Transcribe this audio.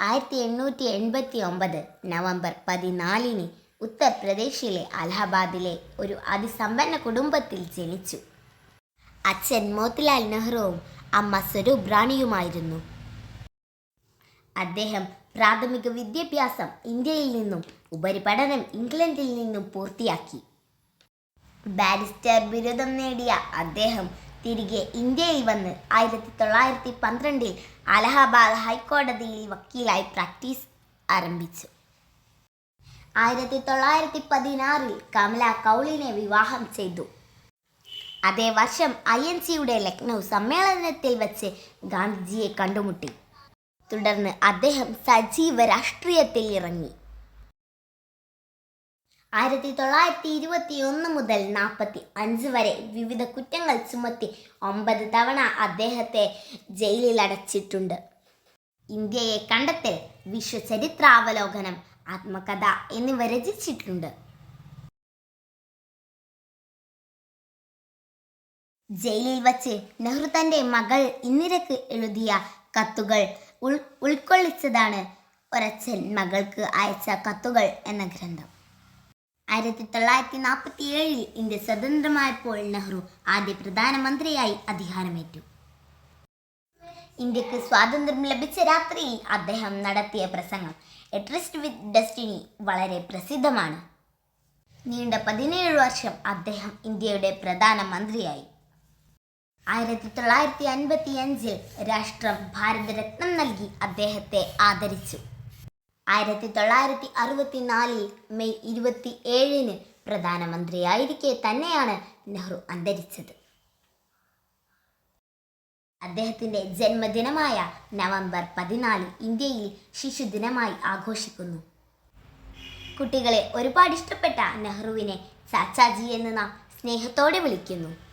ആയിരത്തി എണ്ണൂറ്റി എൺപത്തി ഒമ്പത് നവംബർ പതിനാലിന് ഉത്തർപ്രദേശിലെ അലഹബാദിലെ ഒരു അതിസമ്പന്ന കുടുംബത്തിൽ ജനിച്ചു. അച്ഛൻ മോത്തിലാൽ നെഹ്റുവും അമ്മ സ്വരൂപ് റാണിയുമായിരുന്നു. അദ്ദേഹം പ്രാഥമിക വിദ്യാഭ്യാസം ഇന്ത്യയിൽ നിന്നും ഉപരിപഠനം ഇംഗ്ലണ്ടിൽ നിന്നും പൂർത്തിയാക്കി. ബാരിസ്റ്റർ ബിരുദം നേടിയ അദ്ദേഹം തിരികെ ഇന്ത്യയിൽ വന്ന് ആയിരത്തി തൊള്ളായിരത്തി പന്ത്രണ്ടിൽ അലഹബാദ് ഹൈക്കോടതിയിൽ വക്കീലായി പ്രാക്ടീസ് ആരംഭിച്ചു. ആയിരത്തി തൊള്ളായിരത്തി പതിനാറിൽ കമല കൗളിനെ വിവാഹം ചെയ്തു. അതേ വർഷം ഐ എൻ സിയുടെ ലക്നൗ സമ്മേളനത്തിൽ വെച്ച് ഗാന്ധിജിയെ കണ്ടുമുട്ടി. തുടർന്ന് അദ്ദേഹം സജീവ രാഷ്ട്രീയത്തിൽ ഇറങ്ങി. ആയിരത്തി തൊള്ളായിരത്തി ഇരുപത്തി ഒന്ന് മുതൽ നാൽപ്പത്തി അഞ്ച് വരെ വിവിധ കുറ്റങ്ങൾ ചുമത്തി ഒമ്പത് തവണ അദ്ദേഹത്തെ ജയിലിൽ അടച്ചിട്ടുണ്ട്. ഇന്ത്യയെ കണ്ടെത്തൽ വിശ്വചരിത്രാവലോകനം ആത്മകഥ എന്നിവ രചിച്ചിട്ടുണ്ട്. ജയിലിൽ വച്ച് നെഹ്റു തന്റെ മകൾ ഇന്ദിരക്ക് എഴുതിയ കത്തുകൾ ഉൾ ഉൾക്കൊള്ളിച്ചതാണ് ഒരച്ഛൻ മകൾക്ക് അയച്ച കത്തുകൾ എന്ന ഗ്രന്ഥം. ആയിരത്തി തൊള്ളായിരത്തി നാൽപ്പത്തി ഏഴിൽ ഇന്ത്യ സ്വതന്ത്രമായപ്പോൾ നെഹ്റു ആദ്യ പ്രധാനമന്ത്രിയായി അധികാരമേറ്റു. ഇന്ത്യയ്ക്ക് സ്വാതന്ത്ര്യം ലഭിച്ച രാത്രിയിൽ അദ്ദേഹം നടത്തിയ പ്രസംഗം എട്രിസ്റ്റ് വിത്ത് ഡെസ്റ്റിനി വളരെ പ്രസിദ്ധമാണ്. നീണ്ട പതിനേഴ് വർഷം അദ്ദേഹം ഇന്ത്യയുടെ പ്രധാനമന്ത്രിയായി. ആയിരത്തി തൊള്ളായിരത്തി അൻപത്തി അഞ്ചിൽ രാഷ്ട്രം ഭാരതരത്നം നൽകി അദ്ദേഹത്തെ ആദരിച്ചു. ആയിരത്തി തൊള്ളായിരത്തി അറുപത്തിനാലിൽ മെയ് ഇരുപത്തി ഏഴിന് പ്രധാനമന്ത്രിയായിരിക്കെ തന്നെയാണ് നെഹ്റു അന്തരിച്ചത്. അദ്ദേഹത്തിന്റെ ജന്മദിനമായ നവംബർ പതിനാല് ഇന്ത്യയിൽ ശിശുദിനമായി ആഘോഷിക്കുന്നു. കുട്ടികളെ ഒരുപാട് ഇഷ്ടപ്പെട്ട നെഹ്റുവിനെ ചാച്ചാജി എന്ന് നാം സ്നേഹത്തോടെ വിളിക്കുന്നു.